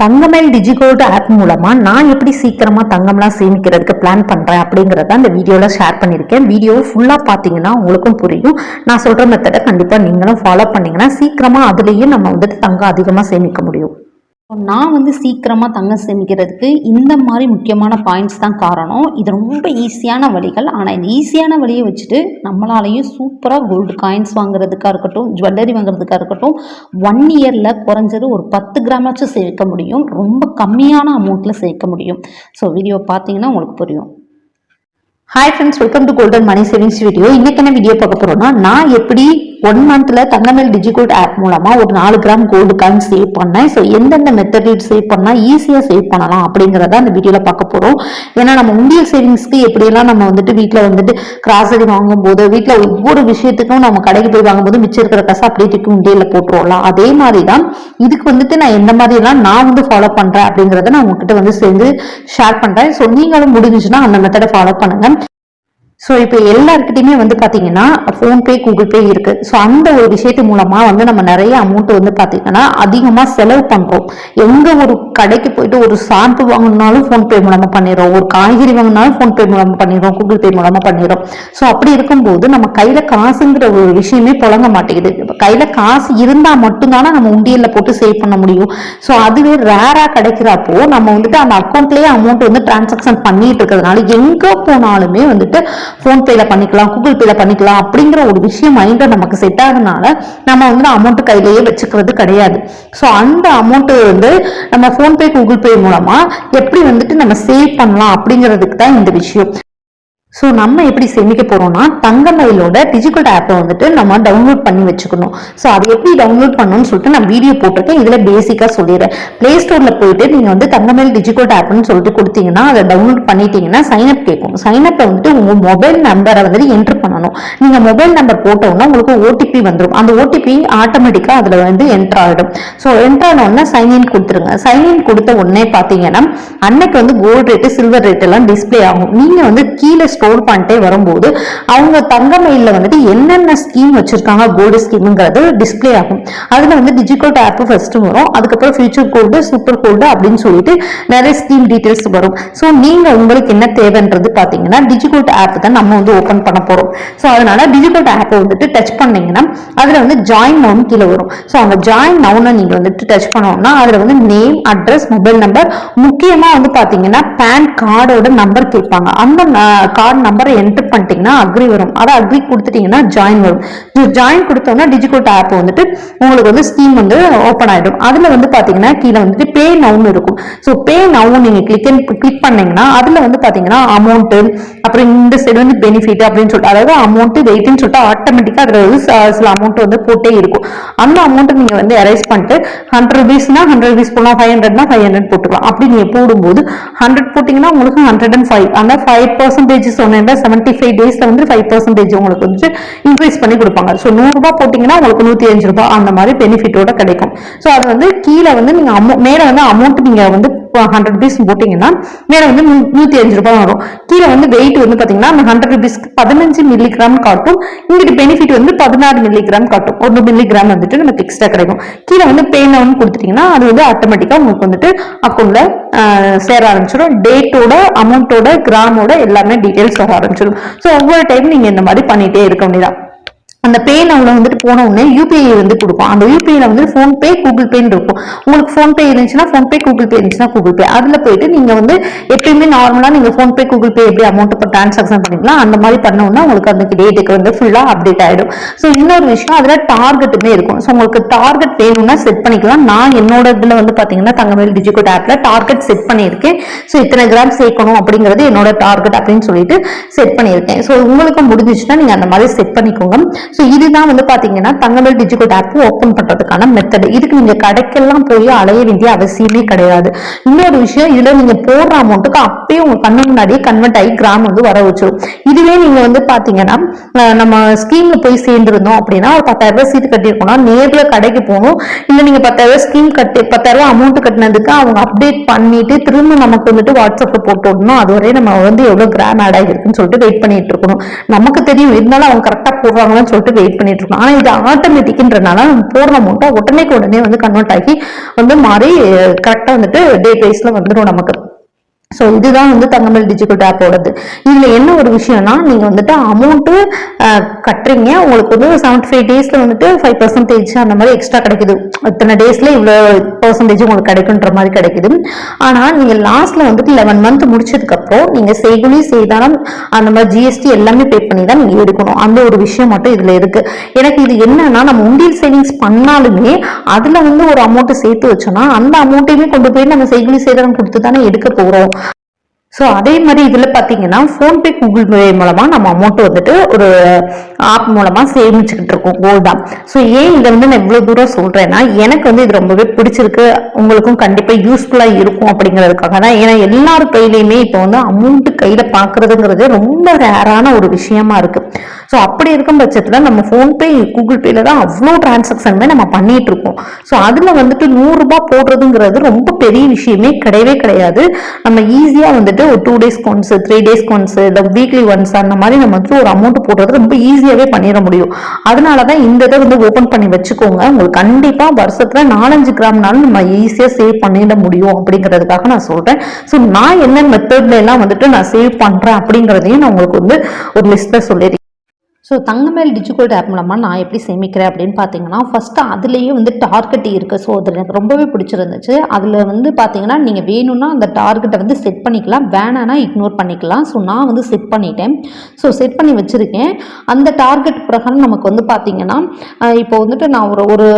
Thangamayil DigiGold app மூலமா நான் எப்படி சீக்கிரமா தங்கம்லாம் சேமிக்கிறதுக்கு பிளான் பண்றேன் அப்படிங்கறத இந்த வீடியோல ஷேர் பண்ணியிருக்கேன். வீடியோ ஃபுல்லா பாத்தீங்கன்னா உங்களுக்கும் புரியும். நான் சொல்ற மெத்தடை கண்டிப்பா நீங்களும் ஃபாலோ பண்ணீங்கன்னா சீக்கிரமா அதுலேயும் நம்ம வந்துட்டு தங்கம் அதிகமா சேமிக்க முடியும். நான் வந்து சீக்கிரமாக தங்கம் சேமிக்கிறதுக்கு இந்த மாதிரி முக்கியமான பாயிண்ட்ஸ் தான் காரணம். இது ரொம்ப ஈஸியான வழிகள். ஆனால் இந்த ஈஸியான வழியை வச்சுட்டு நம்மளாலையும் சூப்பராக கோல்டு காயின்ஸ் வாங்குறதுக்காக இருக்கட்டும் ஜுவல்லரி வாங்குறதுக்காக இருக்கட்டும் ஒன் இயரில் குறைஞ்சது ஒரு பத்து கிராமாச்சும் சேர்க்க முடியும். ரொம்ப கம்மியான அமௌண்ட்டில் சேர்க்க முடியும். ஸோ வீடியோ பார்த்தீங்கன்னா உங்களுக்கு புரியும். Hi friends welcome to golden money savings video இன்னைக்கு என்ன வீடியோ பார்க்க போறோம்னா நான் எப்படி ஒன் மந்த்ல தங்கமேல் டிஜிகோல்ட் ஆப் மூலமா ஒரு நாலு கிராம் கோல்டு காயின் சேவ் பண்ணேன்? ஸோ எந்தெந்த மெத்தடில் சேவ் பண்ணா ஈஸியா சேவ் பண்ணலாம் அப்படிங்கிறத அந்த வீடியோல பார்க்க போறோம். ஏன்னா நம்ம உண்டியல் சேவிங்ஸ்க்கு எப்படியெல்லாம் நம்ம வந்துட்டு வீட்டில் வந்துட்டு கிராசரி வாங்கும் போது ஒவ்வொரு விஷயத்துக்கும் நம்ம கடைக்கு போய் வாங்கும்போது மிச்சம் இருக்கிற காசு அப்படியே தூக்கி உண்டியல்ல போட்டுருவோம்ல. அதே மாதிரி தான் இதுக்கு வந்துட்டு நான் எந்த மாதிரிலாம் நான் வந்து ஃபாலோ பண்றேன் அப்படிங்கிறத நான் உங்ககிட்ட வந்து சேர்ந்து ஷேர் பண்றேன். ஸோ நீங்களும் முடிஞ்சுச்சுன்னா அந்த மெத்தடை ஃபாலோ பண்ணுங்க. ஸோ இப்போ எல்லாருக்கிட்டையுமே வந்து பார்த்தீங்கன்னா ஃபோன்பே கூகுள் பே இருக்குது ஸோ அந்த ஒரு விஷயத்து மூலமாக வந்து நம்ம நிறைய அமௌண்ட் வந்து பார்த்தீங்கன்னா அதிகமாக செலவு பண்ணுறோம் எங்கே ஒரு கடைக்கு போயிட்டு ஒரு ஷாம்பு வாங்கினாலும் ஃபோன்பே மூலமாக பண்ணிடுறோம். ஒரு காய்கறி வாங்கினாலும் ஃபோன்பே மூலமாக பண்ணிடுறோம். கூகுள் பே மூலமாக பண்ணிடுறோம். ஸோ அப்படி இருக்கும்போது நம்ம கையில் காசுங்கிற ஒரு விஷயமே புழங்க மாட்டேங்குது. கையில் காசு இருந்தால் மட்டும்தானே நம்ம உண்டியலில் போட்டு சேவ் பண்ண முடியும். ஸோ அதுவே ரேராக கிடைக்கிறப்போ நம்ம வந்துட்டு அந்த அக்கௌண்ட்லேயே அமௌண்ட் வந்து டிரான்சாக்ஷன் பண்ணிட்டு இருக்கிறதுனால எங்கே போனாலுமே வந்துட்டு ஃபோன்பேல பண்ணிக்கலாம் கூகுள் பேல பண்ணிக்கலாம் அப்படிங்கிற ஒரு விஷயம் மைண்டில் நமக்கு செட் ஆகுறதுனால நம்ம வந்து அமௌண்ட் கையிலேயே வச்சுக்கிறது கிடையாது. ஸோ அந்த அமௌண்ட் வந்து நம்ம ஃபோன்பே கூகுள் பே மூலமா எப்படி வந்துட்டு நம்ம சேவ் பண்ணலாம் அப்படிங்கிறதுக்கு தான் இந்த விஷயம். ஸோ நம்ம எப்படி சேமிக்க போறோம்னா தங்கமயிலோட டிஜிட்டல் ஆப்பை வந்துட்டு நம்ம டவுன்லோட் பண்ணி வச்சுக்கணும். ஸோ அதை எப்படி டவுன்லோட் பண்ணணும்னு சொல்லிட்டு நான் வீடியோ போட்டிருக்கேன். இதில் பேசிக்காக சொல்லிடுறேன். ப்ளே ஸ்டோரில் போயிட்டு நீங்கள் வந்து தங்கமயில் டிஜிட்டல் ஆப்னு சொல்லிட்டு கொடுத்தீங்கன்னா அதை டவுன்லோட் பண்ணிட்டீங்கன்னா சைன் அப் கேட்கும். சைன் அப்பை வந்துட்டு உங்கள் மொபைல் நம்பரை வந்துட்டு என்ட்ரு பண்ணணும். நீங்கள் மொபைல் நம்பர் போட்டோன்னா உங்களுக்கு ஓடிபி வந்துடும் அந்த ஓடிபி ஆட்டோமேட்டிக்காக அதில் வந்து என்ட்ரு ஆகிடும் ஸோ என்ட்ரு ஆனோடனே சைன் இன் கொடுத்துருங்க. சைன் இன் கொடுத்த உடனே பார்த்தீங்கன்னா அன்னைக்கு வந்து கோல்டு ரேட்டு சில்வர் ரேட் எல்லாம் டிஸ்ப்ளே ஆகும். நீங்கள் வந்து கீழே ஸ்டோர் பண்ணிட்டே வரும்போது அவங்க தங்க மெயிலில் வந்துட்டு என்னென்ன ஸ்கீம் வச்சுருக்காங்க கோல்டு ஸ்கீமுங்கிறது டிஸ்பிளே ஆகும். அதில் வந்து டிஜிகோட் ஆப்பு ஃபஸ்ட்டு வரும். அதுக்கப்புறம் ஃபியூச்சர் கோல்டு சூப்பர் கோல்டு அப்படின்னு சொல்லிட்டு நிறைய ஸ்கீம் டீட்டெயில்ஸ் வரும். ஸோ நீங்கள் உங்களுக்கு என்ன தேவைன்றது பார்த்தீங்கன்னா டிஜிகோட் ஆப் தான் நம்ம வந்து ஓப்பன் பண்ண போகிறோம் ஸோ அதனால டிஜிட்டல் ஆப்பை வந்துட்டு டச் பண்ணீங்கன்னா அதில் வந்து ஜாயின் நவுன் கீழே வரும். ஸோ அந்த ஜாயின் நவுனை நீங்க வந்துட்டு டச் பண்ணோம்னா அதில் வந்து நேம் அட்ரஸ் மொபைல் நம்பர் முக்கியமா வந்து பார்த்தீங்கன்னா பேன் கார்டோட நம்பர் கேட்பாங்க. அந்த கார்டு நம்பரை என்டர் பண்ணிட்டீங்கன்னா அக்ரி வரும். அதை அக்ரி கொடுத்துட்டீங்கன்னா ஜாயின் வரும். ஜாயின் கொடுத்தோம்னா டிஜிகோட் ஆப் வந்துட்டு உங்களுக்கு வந்து ஸ்கீம் வந்து ஓப்பன் ஆயிடும். அதுல வந்து பாத்தீங்கன்னா கீழே வந்துட்டு பே நவுன் இருக்கும். ஸோ பே நவுன் நீங்க கிளிக் கிளிக் பண்ணீங்கன்னா அதுல வந்து பாத்தீங்கன்னா அமௌண்ட்டு அப்புறம் இந்த சைடு வந்து பெனிஃபிட் அப்படின்னு சொல்லிட்டு அதாவது அமௌண்ட் வெயிட்னு சொல்லிட்டு ஆட்டோமேட்டிக்காக அதில் வந்து சில அமௌண்ட் வந்து போட்டே இருக்கும். அந்த அமௌண்ட்டை நீங்கள் வந்து எரேஸ் பண்ணிட்டு ஹண்ட்ரட் ருபீஸ்னா ஹண்ட்ரட் ருபீஸ் போடலாம் ஃபைவ் ஹண்ட்ரட்னா ஃபைவ் ஹண்ட்ரட் போட்டுக்கலாம். அப்படி நீங்கள் போடும்போது ஹண்ட்ரட் போட்டிங்கன்னா உங்களுக்கு ஹண்ட்ரட் அண்ட் ஃபைவ் அந்த ஃபைவ் பர்சன்டேஜ் சொன்னேன் செவன்டி ஃபைவ் டேஸில் வந்து ஃபைவ் பர்சன்டேஜ் உங்களுக்கு வந்து இன்க்ரீஸ் பண்ணி கொடுப்பாங்க. ஸோ நூறுரூபா போட்டிங்கன்னா உங்களுக்கு நூற்றி அஞ்சு ரூபாய் அந்த மாதிரி பெனிஃபிட்டோட கிடைக்கும். ஸோ அது வந்து கீழே வந்து நீங்கள் அமௌ மேலே வந்து அமௌண்ட் நீங்கள் வந்து ஹண்ட்ரட் ருபீஸ் போட்டிங்கன்னா மேலே வந்து நூற்றி அஞ்சு ரூபாய் வரும். கீழே வந்து வெயிட் வந்து பார்த்தீங்கன்னா அந்த ஹண்ட்ரட் ருபீஸ்க்கு பதினஞ்சு மில்லிகிராம் காட்டும். இங்கிட்டு பெனிஃபிட் வந்து பதினாறு மில்லிகிராம் காட்டும். ஒரு மில்லிகிராம் வந்துட்டு நமக்கு எக்ஸ்ட்ரா கிடைக்கும். கீழே வந்து பே நவுன் கொடுத்துட்டீங்கன்னா அது வந்து ஆட்டோமேட்டிக்கா உங்களுக்கு வந்துட்டு அக்கௌண்ட்ல சேர ஆரம்பிச்சிடும். டேட்டோட அமௌண்ட்டோட கிராமோட எல்லாமே டீடைல்ஸ் வர ஆரம்பிச்சிடும். ஸோ ஒவ்வொரு டைம் நீங்க இந்த மாதிரி பண்ணிட்டே இருக்க வேண்டியதான் அந்த பே நவுல வந்துட்டு போன உடனே யூபிஐ வந்து கொடுக்கும். அந்த யூபிஐல வந்து ஃபோன்பே கூகுள் பேன்னு இருக்கும். உங்களுக்கு ஃபோன்பே இருந்துச்சுன்னா ஃபோன்பே கூகுள் பே இருந்துச்சுன்னா கூகுள் பே அதில் போயிட்டு நீங்கள் வந்து எப்பயுமே நார்மலாக நீங்கள் ஃபோன்பே கூகுள் பே எப்படி அமௌண்ட் இப்போ டிரான்சாக்ஷன் பண்ணிக்கலாம் அந்த மாதிரி பண்ணோம்னா உங்களுக்கு அந்த டேட்டுக்கு வந்து ஃபுல்லாக அப்டேட் ஆகிடும் ஸோ இன்னொரு விஷயம் அதில் டார்கெட்டுமே இருக்கும். ஸோ உங்களுக்கு டார்கெட் வேணும்னா செட் பண்ணிக்கலாம். நான் என்னோட இதில் வந்து பார்த்தீங்கன்னா தங்கமேல் டிஜிகோட் ஆப்பில் டார்கெட் செட் பண்ணியிருக்கேன். ஸோ இத்தனை கிராம் சேர்க்கணும் அப்படிங்கிறது என்னோட டார்கெட் அப்படின்னு சொல்லிட்டு செட் பண்ணியிருக்கேன். ஸோ உங்களுக்கு முடிஞ்சிச்சுன்னா நீங்கள் அந்த மாதிரி செட் பண்ணிக்கோங்க. ஸோ இதுதான் வந்து பாத்தீங்கன்னா தங்கமேல் டிஜிட்டல் ஆப் ஓப்பன் பண்றதுக்கான மெத்தட் இதுக்கு நீங்க கடைக்கெல்லாம் போய் அலைய வேண்டிய அவசியமே கிடையாது. இன்னொரு விஷயம் இதுல நீங்க போடுற அமௌண்ட்டுக்கு அப்பயே உங்க கண்ணு முன்னாடியே கன்வெர்ட் ஆகி கிராம் வந்து வர வச்சிடும் இதுவே நீங்க வந்து பாத்தீங்கன்னா நம்ம ஸ்கீம்ல போய் சேர்ந்திருந்தோம் அப்படின்னா ஒரு பத்தாயிரம் ரூபாய் சீட்டு கட்டியிருக்கோம்னா நேர்ல கடைக்கு போகணும். இல்ல நீங்க பத்தாயிரம் ரூபாய் ஸ்கீம் கட்டி பத்தாயிரம் ரூபாய் அமௌண்ட் கட்டினதுக்கு அவங்க அப்டேட் பண்ணிட்டு திரும்ப நமக்கு வந்துட்டு வாட்ஸ்அப்ல போட்டு விடணும். அதுவரை நம்ம வந்து எவ்வளவு கிராம் ஆட் ஆகிருக்குன்னு சொல்லிட்டு வெயிட் பண்ணிட்டு இருக்கணும். நமக்கு தெரியும் இருந்தாலும் அவங்க கரெக்டா போடுவாங்கன்னு சொல்லிட்டு வெயிட் பண்ணிட்டு இருக்கோம் ஆனா இது ஆட்டோமேட்டிக்ன்றனால நம்ம போடுற அமௌண்ட்டை உடனே உடனே வந்து கன்வெர்ட் ஆகி வந்து மாறி கரெக்டாக வந்துட்டு டே ப்ரைஸில் வந்துடும் நமக்கு. ஸோ இதுதான் வந்து தங்கமல் டிஜிட்டல் ஆப்போடது இதில் என்ன ஒரு விஷயம்னா நீங்கள் வந்துட்டு அமௌண்ட்டு கட்டுறீங்க. உங்களுக்கு வந்து செவன்டி ஃபைவ் டேஸில் வந்துட்டு ஃபைவ் பர்சன்டேஜ் அந்த மாதிரி எக்ஸ்ட்ரா கிடைக்குது. இத்தனை டேஸில் இவ்வளோ பர்சன்டேஜ் உங்களுக்கு கிடைக்குன்ற மாதிரி கிடைக்குது. ஆனால் நீங்கள் லாஸ்ட்டில் வந்துட்டு லெவன் மந்த் முடிச்சதுக்கப்புறம் நீங்கள் செய்குலி செய்தானம் அந்த மாதிரி ஜிஎஸ்டி எல்லாமே பே பண்ணி தான் நீங்கள் எடுக்கணும். அந்த ஒரு விஷயம் மட்டும் இதில் இருக்குது எனக்கு இது என்னன்னா நம்ம உண்டியல் சேவிங்ஸ் பண்ணாலுமே அதில் வந்து ஒரு அமௌண்ட்டை சேர்த்து வச்சோம்னா அந்த அமௌண்ட்டையுமே கொண்டு போய் நம்ம செய்குலி செய்தானம் கொடுத்து தானே எடுக்க போகிறோம் ஸோ அதே மாதிரி இதில் பார்த்தீங்கன்னா ஃபோன்பே கூகுள் பே மூலமாக நம்ம அமௌண்ட் வந்துட்டு ஒரு ஆப் மூலமாக சேமிச்சுக்கிட்டு இருக்கோம் கோல்டா ஸோ ஏன் இதை வந்து நான் இவ்வளோ தூரம் சொல்கிறேன்னா எனக்கு வந்து இது ரொம்பவே பிடிச்சிருக்கு. உங்களுக்கும் கண்டிப்பாக யூஸ்ஃபுல்லாக இருக்கும் அப்படிங்கிறதுக்காக தான். ஏன்னா எல்லார் கையிலையுமே இப்போ வந்து அமௌண்ட் கையில் பார்க்குறதுங்கிறது ரொம்ப ரேரான ஒரு விஷயமா இருக்குது ஸோ அப்படி இருக்கும் பட்சத்தில் நம்ம ஃபோன்பே கூகுள் பேல தான் அவ்வளோ டிரான்சாக்ஷனுமே நம்ம பண்ணிட்டு இருக்கோம். ஸோ அதில் வந்துட்டு நூறுரூபா போடுறதுங்கிறது ரொம்ப பெரிய விஷயமே கிடையவே கிடையாது. நம்ம ஈஸியாக வந்துட்டு ஒரு two days once three days once இல்லை வீக்லி ஒன்ஸ் அந்த மாதிரி நம்ம வந்து ஒரு அமௌண்ட் போடுறது ரொம்ப ஈஸியாகவே பண்ணிட முடியும். அதனால தான் இந்த இதை வந்து ஓப்பன் பண்ணி வச்சுக்கோங்க. உங்களுக்கு கண்டிப்பாக வருஷத்தில் நாலஞ்சு கிராம்னாலும் நம்ம ஈஸியாக சேவ் பண்ணிட முடியும் அப்படிங்கிறதுக்காக நான் சொல்கிறேன் ஸோ நான் என்ன மெத்தட்ல எல்லாம் வந்துட்டு நான் சேவ் பண்ணுறேன் அப்படிங்கிறதையும் நான் உங்களுக்கு வந்து ஒரு லிஸ்ட்டில் சொல்லிடுறேன் ஸோ தங்கமேல் டிஜிகோல்ட் ஆப் மூலமாக நான் எப்படி சேமிக்கிறேன் அப்படின்னு பார்த்தீங்கன்னா ஃபஸ்ட்டு அதுலேயே வந்து டார்கெட் இருக்குது ஸோ அது எனக்கு ரொம்பவே பிடிச்சிருந்துச்சு. அதில் வந்து பார்த்தீங்கன்னா நீங்கள் வேணும்னா அந்த டார்கெட்டை வந்து செட் பண்ணிக்கலாம். வேணான்னா இக்னோர் பண்ணிக்கலாம். ஸோ நான் வந்து செட் பண்ணிட்டேன். ஸோ செட் பண்ணி வச்சுருக்கேன். அந்த டார்கெட் பிரகாரம் நமக்கு வந்து பார்த்தீங்கன்னா இப்போ வந்துட்டு நான் ஒரு ஒரு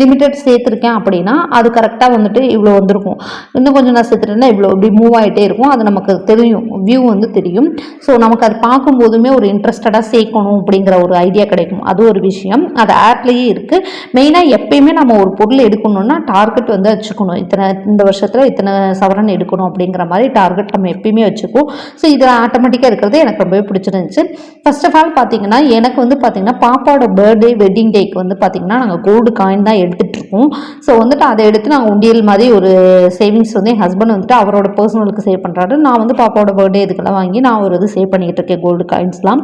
லிமிட்டட் சேர்த்துருக்கேன் அப்படின்னா அது கரெக்டாக வந்துட்டு இவ்வளோ வந்திருக்கும். இன்னும் கொஞ்சம் நான் சேர்த்துட்டேன்னா இவ்வளோ இப்படி மூவ் ஆகிட்டே இருக்கும். அது நமக்கு தெரியும். வியூ வந்து தெரியும். ஸோ நமக்கு அது பார்க்கும்போதுமே ஒரு இன்ட்ரெஸ்டடாக சேர்க்கணும். அப்படிங்கிற ஒரு ஐடியா கிடைக்கும். அது ஒரு விஷயம். அது ஆப்லேயே இருக்குது மெயினாக எப்பயுமே நம்ம ஒரு பொருள் எடுக்கணும்னா டார்கெட் வந்து வச்சுக்கணும். இத்தனை இந்த வருஷத்தில் இத்தனை சவரன் எடுக்கணும் அப்படிங்கிற மாதிரி டார்கெட் நம்ம எப்பயுமே வச்சுக்குவோம் ஸோ இதில் ஆட்டோமேட்டிக்காக இருக்கிறது எனக்கு ரொம்பவே பிடிச்சிருந்துச்சு. ஃபர்ஸ்ட் ஆஃப் ஆல் பார்த்தீங்கன்னா எனக்கு வந்து பார்த்தீங்கன்னா பாப்பாவோட பர்த்டே வெட்டிங் டேக்கு வந்து பார்த்தீங்கன்னா நாங்கள் கோல்டு காயின் தான் எடுத்துகிட்ருக்கோம் ஸோ வந்துட்டு அதை எடுத்து நாங்கள் உண்டியல் மாதிரி ஒரு சேவிங்ஸ் வந்து என் ஹஸ்பண்ட் வந்துட்டு அவரோட பர்சனலுக்கு சேவ் பண்ணுறாரு நான் வந்து பாப்பாவோட பர்த்டே இதுக்கெல்லாம் வாங்கி நான் ஒரு இது சேவ் பண்ணிக்கிட்டு இருக்கேன் கோல்டு காயின்ஸ்லாம்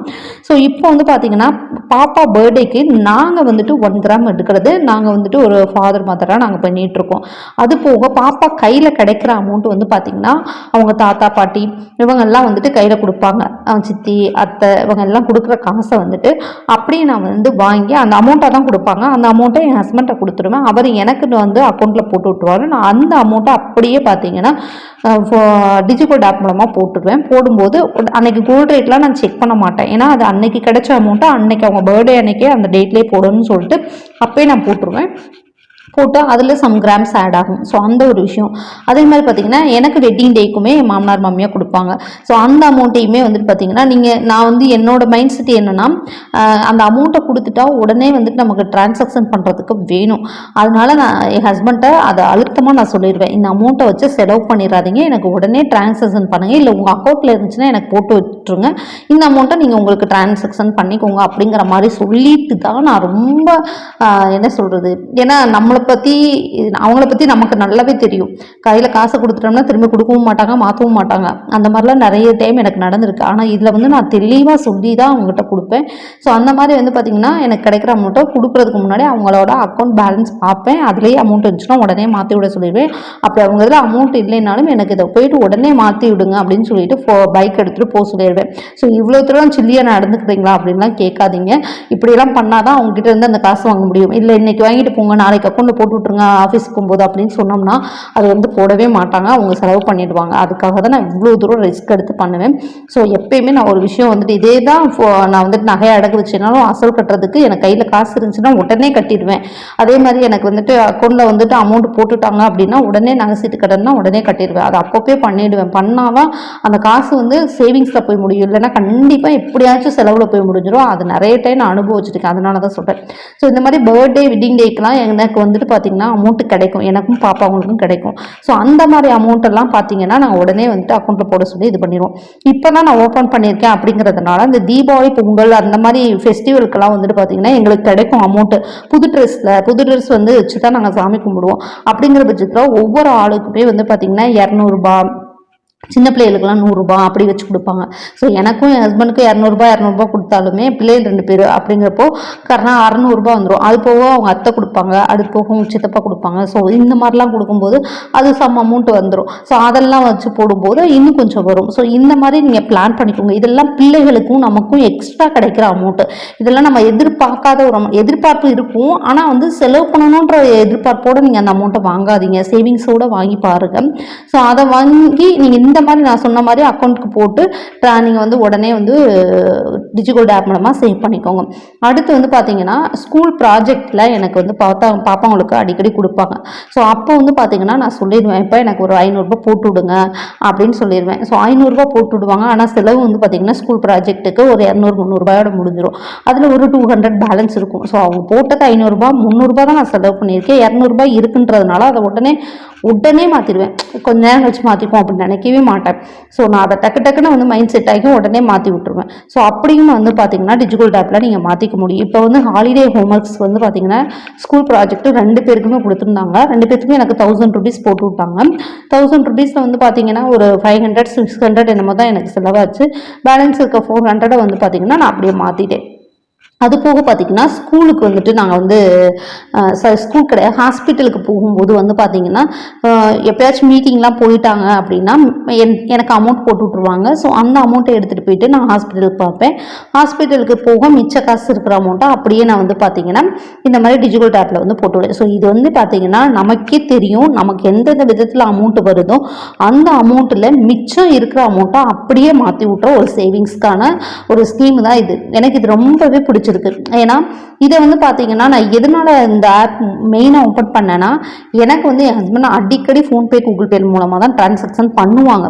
ஸோ இப்போ வந்து பார்த்தீங்கன்னா பாப்பா பர்த்டேக்கு நாங்கள் வந்துட்டு ஒன் கிராம் எடுக்கிறது. நாங்கள் வந்துட்டு ஒரு ஃபாதர் மதராக நாங்கள் பண்ணிகிட்ருக்கோம் அது போக பாப்பா கையில் கிடைக்கிற அமௌண்ட் வந்து பார்த்தீங்கன்னா அவங்க தாத்தா பாட்டி இவங்கெல்லாம் வந்துட்டு கையில் கொடுப்பாங்க. சித்தி அத்தை இவங்கெல்லாம் கொடுக்குற காசை வந்துட்டு அப்படியே நான் வந்து வாங்கி அந்த அமௌண்ட்டை தான் கொடுப்பாங்க. அந்த அமௌண்ட்டை என் ஹஸ்பண்ட்டை கொடுத்துருவேன். அவர் எனக்கு வந்து அக்கௌண்ட்டில் போட்டு விட்டுருவாரு. நான் அந்த அமௌண்ட்டை அப்படியே பார்த்தீங்கன்னா டிஜிட்டல் ஆப் மூலமாக போட்டுடுவேன் போடும்போது அன்னைக்கு கோல்ட் ரேட்லாம் நான் செக் பண்ண மாட்டேன். ஏன்னா அது அன்னைக்கு கிடைச்ச அமௌண்ட்டை அன்னைக்கு அவங்க பர்த்டே அன்னைக்கே அந்த டேட்லேயே போடணும்னு சொல்லிட்டு அப்பயே நான் போட்டுருவேன். போட்டால் அதில் சம் கிராம்ஸ் ஆட் ஆகும். ஸோ அந்த ஒரு விஷயம். அதே மாதிரி பார்த்தீங்கன்னா எனக்கு வெட்டிங் டேக்குமே மாமனார் மாமியாக கொடுப்பாங்க. ஸோ அந்த அமௌண்ட்டையுமே வந்துட்டு பார்த்தீங்கன்னா நீங்கள் நான் வந்து என்னோட மைண்ட் செட் என்னென்னா அந்த அமௌண்ட்டை கொடுத்துட்டா உடனே வந்துட்டு நமக்கு டிரான்சாக்ஷன் பண்ணுறதுக்கு வேணும். அதனால நான் என் ஹஸ்பண்ட்டை அதை அழுத்தமாக நான் சொல்லிடுவேன் இந்த அமௌண்ட்டை வச்சு செலவு பண்ணிடாதீங்க எனக்கு உடனே டிரான்சாக்ஷன் பண்ணுங்கள் இல்லை உங்கள் அக்கௌண்ட்டில் இருந்துச்சுன்னா எனக்கு போட்டு விட்டுருங்க. இந்த அமௌண்ட்டை நீங்கள் உங்களுக்கு டிரான்சாக்ஷன் பண்ணிக்கோங்க அப்படிங்கிற மாதிரி சொல்லிட்டு தான் நான் ரொம்ப என்ன சொல்கிறது ஏன்னா நம்மளை பற்றி அவங்கள பற்றி நமக்கு நல்லாவே தெரியும். கையில் காசை கொடுத்துட்டோம்னா திரும்பி கொடுக்கவும் மாட்டாங்க மாற்றவும் மாட்டாங்க. அந்த மாதிரிலாம் நிறைய டைம் எனக்கு நடந்திருக்கு. ஆனால் இதில் வந்து நான் தெளிவாக சொல்லி தான் அவங்ககிட்ட கொடுப்பேன். ஸோ அந்த மாதிரி வந்து பார்த்திங்கன்னா எனக்கு கிடைக்கிற அமௌண்ட்டை கொடுக்குறதுக்கு முன்னாடி அவங்களோட அக்கௌண்ட் பேலன்ஸ் பார்ப்பேன். அதுலேயே அமௌண்ட் இருந்துச்சுன்னா உடனே மாற்றி விட சொல்லிடுவேன். அப்படி அவங்க இதில் அமௌண்ட் இல்லைனாலும் எனக்கு இதை போயிட்டு உடனே மாற்றி விடுங்க அப்படின்னு சொல்லிட்டு ஃபோ பைக் எடுத்துகிட்டு போக சொல்லிடுவேன். ஸோ இவ்வளோ தூரம் சில்லியாக நடந்துக்கிறீங்களா அப்படின்லாம் கேட்காதீங்க. இப்படியெல்லாம் பண்ணால் தான் அவங்ககிட்ட இருந்து அந்த காசு வாங்க முடியும். இல்லை இன்னைக்கு வாங்கிட்டு போங்க நாளைக்கு அக்கௌண்ட் அக்கௌண்ட்டில் போட்டு விட்ருங்க ஆஃபீஸ் போகும்போது அப்படின்னு சொன்னோம்னா அது வந்து போடவே மாட்டாங்க. அவங்க செலவு பண்ணிடுவாங்க. அதுக்காக தான் நான் இவ்வளோ தூரம் ரிஸ்க் எடுத்து பண்ணுவேன். ஸோ எப்பயுமே நான் ஒரு விஷயம் வந்துட்டு இதே தான் ஃபோ- நான் வந்துட்டு நகையை அடகு வச்சுனாலும் அசல் கட்டுறதுக்கு எனக்கு கையில் காசு இருந்துச்சுன்னா உடனே கட்டிடுவேன். அதே மாதிரி எனக்கு வந்துட்டு அக்கௌண்ட்டில் வந்துட்டு அமௌண்ட் போட்டுட்டாங்க அப்படின்னா உடனே நகை சீட்டு கடன்னா உடனே கட்டிடுவேன். அது அப்பப்பே பண்ணிடுவேன். பண்ணாவா அந்த காசு வந்து சேவிங்ஸில் போய் முடியும். இல்லைன்னா கண்டிப்பாக எப்படியாச்சும் செலவில் போய் முடிஞ்சிடும் அது நிறைய டைம் நான் அனுபவிச்சிருக்கேன். அதனால தான் சொல்கிறேன் ஸோ இந்த மாதிரி பர்த்டே வெட்டிங் டேக்கெலாம் எனக்கு வந்துட்டு பார்த்தீங்கன்னா அமௌண்ட்டு கிடைக்கும். எனக்கும் பாப்பாங்களுக்கும் கிடைக்கும். ஸோ அந்த மாதிரி அமௌண்ட்டெல்லாம் பார்த்தீங்கன்னா நாங்கள் உடனே வந்துட்டு அக்கௌண்ட்டில் போட சொல்லி இது பண்ணிடுவோம். இப்போ தான் நான் ஓப்பன் பண்ணியிருக்கேன் அப்படிங்கிறதுனால இந்த தீபாவளி பொங்கல் அந்த மாதிரி ஃபெஸ்டிவலுக்கெல்லாம் வந்துட்டு பார்த்தீங்கன்னா எங்களுக்கு கிடைக்கும் அமௌண்ட்டு புது ட்ரெஸ்ஸில் புது ட்ரெஸ் வந்து வச்சு தான் நாங்கள் சாமி கும்பிடுவோம். அப்படிங்கிற பட்சத்தில் ஒவ்வொரு ஆளுக்குமே வந்து பார்த்திங்கன்னா இரநூறுபா சின்ன பிள்ளைகளுக்குலாம் நூறுரூபா அப்படி வச்சு கொடுப்பாங்க. ஸோ எனக்கும் என் ஹஸ்பண்டுக்கும் இரநூறுபா இரநூறுபா கொடுத்தாலுமே பிள்ளைகள் ரெண்டு பேர் அப்படிங்கிறப்போ கரெக்டாக அறநூறுபா வந்துடும் அது போக அவங்க அத்தை கொடுப்பாங்க அது போக அவங்க சித்தப்பா கொடுப்பாங்க. ஸோ இந்த மாதிரிலாம் கொடுக்கும்போது அது சம் அமௌண்ட் வந்துடும் ஸோ அதெல்லாம் வச்சு போடும்போது இன்னும் கொஞ்சம் வரும். ஸோ இந்த மாதிரி நீங்கள் பிளான் பண்ணிக்கோங்க. இதெல்லாம் பிள்ளைகளுக்கும் நமக்கும் எக்ஸ்ட்ரா கிடைக்கிற அமௌண்ட்டு இதெல்லாம் நம்ம எதிர்பார்க்காத ஒரு எதிர்பார்ப்பு இருக்கும். ஆனால் வந்து செலவு பண்ணணுன்ற எதிர்பார்ப்போடு நீங்கள் அந்த அமௌண்ட்டை வாங்காதீங்க. சேவிங்ஸோடு வாங்கி பாருங்கள் ஸோ அதை வாங்கி நீங்கள் இந்த மாதிரி நான் சொன்ன மாதிரி அக்கௌண்ட்டுக்கு போட்டு நீங்கள் வந்து உடனே வந்து டிஜிகோல்டு ஆப் மூலமாக சேவ் பண்ணிக்கோங்க. அடுத்து வந்து பார்த்தீங்கன்னா ஸ்கூல் ப்ராஜெக்டில் எனக்கு வந்து பார்த்தா பாப்பாங்களுக்கு அடிக்கடி கொடுப்பாங்க. ஸோ அப்போ வந்து பார்த்தீங்கன்னா நான் சொல்லிடுவேன் இப்போ எனக்கு ஒரு ஐநூறுரூபா போட்டு விடுங்க அப்படின்னு சொல்லிடுவேன். ஸோ ஐநூறுரூபா போட்டு விடுவாங்க. ஆனால் செலவு வந்து பார்த்தீங்கன்னா ஸ்கூல் ப்ராஜெக்ட்டுக்கு ஒரு இரநூறு முந்நூறுபாயோட முடிஞ்சிடும் அதில் ஒரு டூ ஹண்ட்ரட் பேலன்ஸ் இருக்கும். ஸோ அவங்க போட்டது ஐநூறுரூபா முந்நூறுரூபா தான் நான் செலவு பண்ணியிருக்கேன். இரநூறுபா இருக்குன்றதுனால அதை உடனே உடனே மாற்றிடுவேன் கொஞ்ச நேரம் கழிச்சு மாற்றிப்போம் அப்படின்னு நினைக்கவே மாட்டேன். ஸோ நான் அதை டக்கு டக்குன்னு வந்து மைண்ட் செட் ஆகி உடனே மாற்றி விட்டுருவேன். ஸோ அப்படியும் வந்து பார்த்தீங்கன்னா டிஜிட்டல் டேப்பில் நீங்கள் மாற்றிக்க முடியும். இப்போ வந்து ஹாலிடே ஹோம்ஒர்க்ஸ் வந்து பார்த்தீங்கன்னா ஸ்கூல் ப்ராஜெக்ட் ரெண்டு பேருக்குமே கொடுத்துருந்தாங்க. ரெண்டு பேருக்குமே எனக்கு தௌசண்ட் ருபீஸ் போட்டு விட்டாங்க. தௌசண்ட் ருபீஸில் வந்து பார்த்தீங்கன்னா ஒரு ஃபைவ் ஹண்ட்ரட் சிக்ஸ் ஹண்ட்ரட் என்னமோ தான் எனக்கு செலவாச்சு. பேலன்ஸ் இருக்க ஃபோர் ஹண்ட்ரடை வந்து பார்த்தீங்கன்னா நான் அப்படியே மாற்றிட்டேன் அது போக பார்த்தீங்கன்னா ஸ்கூலுக்கு வந்துட்டு நாங்கள் வந்து ஸ்கூல் கிடையாது ஹாஸ்பிட்டலுக்கு போகும்போது வந்து பார்த்திங்கன்னா எப்போயாச்சும் எப்பயாச்சும் மீட்டிங்லாம் போயிட்டாங்க அப்படின்னா என் எனக்கு அமௌண்ட் போட்டு விட்ருவாங்க ஸோ அந்த அமௌண்ட்டை எடுத்துகிட்டு போயிட்டு நான் ஹாஸ்பிட்டலுக்கு பார்ப்பேன். ஹாஸ்பிட்டலுக்கு போக மிச்ச காசு இருக்கிற அமௌண்ட்டை அப்படியே நான் வந்து பார்த்திங்கன்னா இந்த மாதிரி டிஜிட்டல் டேப்பில் வந்து போட்டு விடுவேன். ஸோ இது வந்து பார்த்திங்கன்னா நமக்கே தெரியும் நமக்கு எந்தெந்த விதத்தில் அமௌண்ட் வருதோ அந்த அமௌண்ட்டில் மிச்சம் இருக்கிற அமௌண்ட்டை அப்படியே மாற்றி விட்ற ஒரு சேவிங்ஸ்க்கான ஒரு ஸ்கீம் தான் இது. எனக்கு இது ரொம்பவே பிடிச்சிருக்கு. ஏன்னா இதை வந்து பார்த்தீங்கன்னா நான் எதனால் இந்த ஆப் மெயினாக ஓப்பன் பண்ணேன்னா எனக்கு வந்து என் ஹஸ்பண்ட் அடிக்கடி ஃபோன்பே கூகுள் பே மூலமாக தான் டிரான்சாக்ஷன் பண்ணுவாங்க.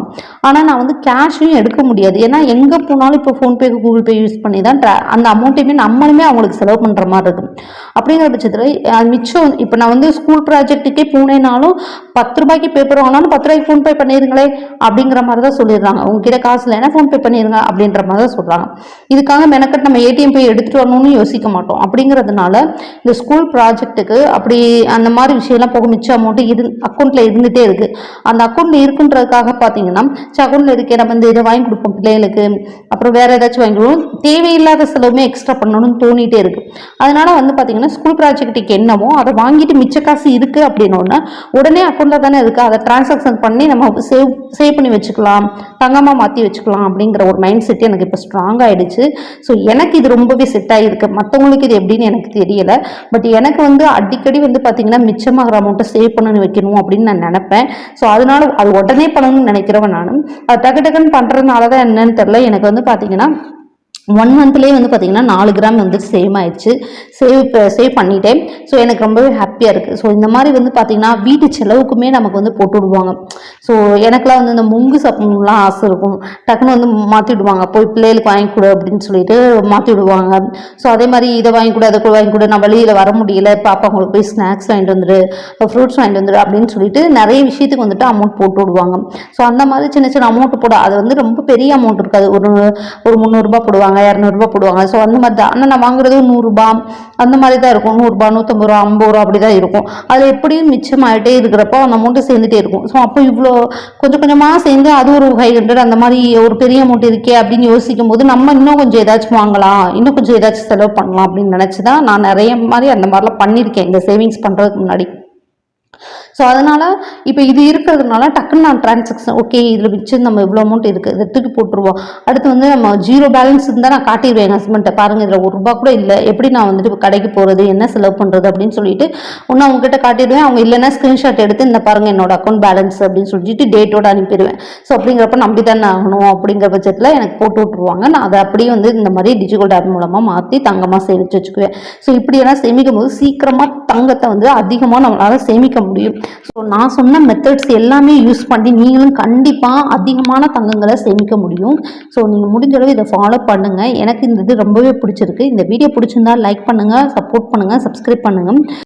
ஆனால் நான் வந்து கேஷையும் எடுக்க முடியாது. ஏன்னா எங்கே போனாலும் இப்போ ஃபோன்பே கூகுள் பே யூஸ் பண்ணி தான் அந்த அமௌண்ட்டையுமே நம்மளுமே அவங்களுக்கு செலவு பண்ணுற மாதிரி இருக்கும். அப்படிங்கிற பட்சத்தில் மிச்சம் இப்போ நான் வந்து ஸ்கூல் ப்ராஜெக்ட்டுக்கே போனேனாலும் பத்து ரூபாய்க்கு பேப்பர் வாங்கினாலும் பத்து ரூபாய்க்கு ஃபோன்பே பண்ணிடுங்களே அப்படிங்கிற மாதிரி தான் சொல்லிடுறாங்க. உங்ககிட்ட காசு இல்லைன்னா ஃபோன்பே பண்ணிடுங்க அப்படின்ற மாதிரி தான் சொல்கிறாங்க இதுக்காக மெனக்கட்டு நம்ம ஏடிஎம் போய் எடுத்துகிட்டு வரணும் பண்ணணும்னு யோசிக்க மாட்டோம். அப்படிங்கிறதுனால இந்த ஸ்கூல் ப்ராஜெக்ட்டுக்கு அப்படி அந்த மாதிரி விஷயம்லாம் போக மிச்ச அமௌண்ட்டு இரு அக்கௌண்ட்டில் இருந்துகிட்டே இருக்குது அந்த அக்கௌண்ட்டில் இருக்குன்றதுக்காக பார்த்தீங்கன்னா அக்கௌண்ட்டில் இருக்கே நம்ம இந்த இதை வாங்கி கொடுப்போம் பிள்ளைகளுக்கு. அப்புறம் வேறு ஏதாச்சும் வாங்கி கொடுப்போம். தேவையில்லாத செலவுமே எக்ஸ்ட்ரா பண்ணணும்னு தோணிகிட்டே இருக்குது அதனால வந்து பார்த்தீங்கன்னா ஸ்கூல் ப்ராஜெக்ட்டுக்கு என்னமோ அதை வாங்கிட்டு மிச்ச காசு இருக்குது அப்படின்னோடனே உடனே அக்கௌண்ட்டில் தானே இருக்குது அதை டிரான்சாக்ஷன் பண்ணி நம்ம சேவ் சேவ் பண்ணி வச்சுக்கலாம். தங்கமாக மாற்றி வச்சுக்கலாம் அப்படிங்கிற ஒரு மைண்ட் செட் எனக்கு இப்போ ஸ்ட்ராங் ஆகிடுச்சு ஸோ எனக்கு இது ரொம்பவே செட் இருக்கு. மற்றவங்களுக்கு இது எப்படின்னு எனக்கு தெரியல. பட் எனக்கு வந்து அடிக்கடி வந்து பார்த்தீங்கன்னா மிச்சமாகிற அமௌண்ட்டை சேவ் பண்ணி வைக்கணும் அப்படின்னு நான் நினைப்பேன். ஸோ அதனால அது உடனே பண்ணணும்னு நினைக்கிறவன் நான். அது டக்கு டக்குன்னு பண்ணுறதுனால தான் என்னன்னு தெரில எனக்கு வந்து பார்த்தீங்கன்னா ஒன் மந்த்லேயே வந்து பார்த்திங்கன்னா நாலு கிராம் வந்து சேவ் ஆயிடுச்சு. சேவ் சேவ் பண்ணிட்டேன். ஸோ எனக்கு ரொம்பவே ஹாப்பியாக இருக்குது ஸோ இந்த மாதிரி வந்து பார்த்திங்கன்னா வீட்டு செலவுக்குமே நமக்கு வந்து போட்டு விடுவாங்க. ஸோ எனக்குலாம் வந்து இந்த முங்கு சாப்பிடணும்லாம் ஆசை இருக்கும். டக்குன்னு வந்து மாற்றி விடுவாங்க. போய் பிள்ளைகளுக்கு வாங்கி கொடு அப்படின்னு சொல்லிட்டு மாற்றி விடுவாங்க. ஸோ அதே மாதிரி இதை வாங்கி கொடு அதை வாங்கி கொடு. நான் வெளியில் வர முடியல. பாப்பாங்களுக்கு போய் ஸ்நாக்ஸ் வாங்கிட்டு வந்துடு ஃப்ரூட்ஸ் வாங்கிட்டு வந்துடு அப்படின்னு சொல்லிட்டு நிறைய விஷயத்துக்கு வந்துட்டு அமௌண்ட் போட்டு விடுவாங்க. ஸோ அந்த மாதிரி சின்ன சின்ன அமௌண்ட் போட அது வந்து ரொம்ப பெரிய அமௌண்ட் இருக்காது. ஒரு ஒரு முந்நூறுரூபா போடுவாங்க. இரநூறுபா போடுவாங்க. ஸோ அந்த மாதிரி தான். ஆனால் நான் வாங்குறது நூறுரூபா அந்த மாதிரி தான் இருக்கும். நூறுரூபா நூற்றம்பது ரூபா ஐம்பது ரூபா அப்படி தான் இருக்கும். அதில் எப்படியும் மிச்சமாகிட்டே இருக்கிறப்போ அந்த அமௌண்ட்டு சேர்ந்துட்டே இருக்கும். ஸோ அப்போ இவ்வளோ கொஞ்சம் கொஞ்சமாக சேர்ந்து அது ஒரு ஃபைவ் ஹண்ட்ரட் அந்த மாதிரி ஒரு பெரிய அமௌண்ட் இருக்கே அப்படின்னு யோசிக்கும் போது நம்ம இன்னும் கொஞ்சம் ஏதாச்சும் வாங்கலாம். இன்னும் கொஞ்சம் ஏதாச்சும் செலவு பண்ணலாம் அப்படின்னு நினச்சி தான் நான் நிறைய மாதிரி அந்த மாதிரிலாம் பண்ணியிருக்கேன். இந்த சேவிங்ஸ் பண்ணுறதுக்கு முன்னாடி. ஸோ அதனால் இப்போ இது இருக்கிறதுனால டக்குன்னு நான் டிரான்சாக்ஷன் ஓகே இதில் மிச்சம் நம்ம இவ்வளோ அமௌண்ட் இருக்குது இதை தூக்கி போட்டுருவோம். அடுத்து வந்து நம்ம ஜீரோ பேலன்ஸ் இருந்தால் நான் காட்டிடுவேன் என் ஹஸ்பண்ட்டை பாருங்கள் இதில் ஒரு ரூபா கூட இல்லை. எப்படி நான் வந்துட்டு இப்போ கடைக்கு போகிறது என்ன செலவு பண்ணுறது அப்படின்னு சொல்லிட்டு ஒன்று அவங்ககிட்ட காட்டிடுவேன். அவங்க இல்லைன்னா ஸ்க்ரீன்ஷாட் எடுத்து இந்த பாருங்கள் என்னோட அக்கௌண்ட் பேலன்ஸ் அப்படின்னு சொல்லிட்டு டேட்டோட அனுப்பிடுவேன். ஸோ அப்படிங்கிறப்ப நம்பி தானே ஆகணும் அப்படிங்கிற பட்சத்தில் எனக்கு போட்டு விட்ருவாங்க நான் அதை அப்படியே வந்து இந்த மாதிரி டிஜிட்டல் ஆப் மூலமாக மாற்றி தங்கமாக சேமித்து வச்சுக்குவேன். ஸோ இப்படியெல்லாம் சேமிக்கும் போது சீக்கிரமாக தங்கத்தை வந்து அதிகமாக நம்மளால் சேமிக்க முடியும். ஸோ நான் சொன்ன மெத்தட்ஸ் எல்லாமே யூஸ் பண்ணி நீங்களும் கண்டிப்பாக அதிகமான தங்கங்களை சேமிக்க முடியும். ஸோ நீங்கள் முடிஞ்சளவு இதை ஃபாலோ பண்ணுங்கள் எனக்கு இந்த இது ரொம்பவே பிடிச்சிருக்கு. இந்த வீடியோ பிடிச்சிருந்தா லைக் பண்ணுங்கள் சப்போர்ட் பண்ணுங்கள் சப்ஸ்கிரைப் பண்ணுங்கள்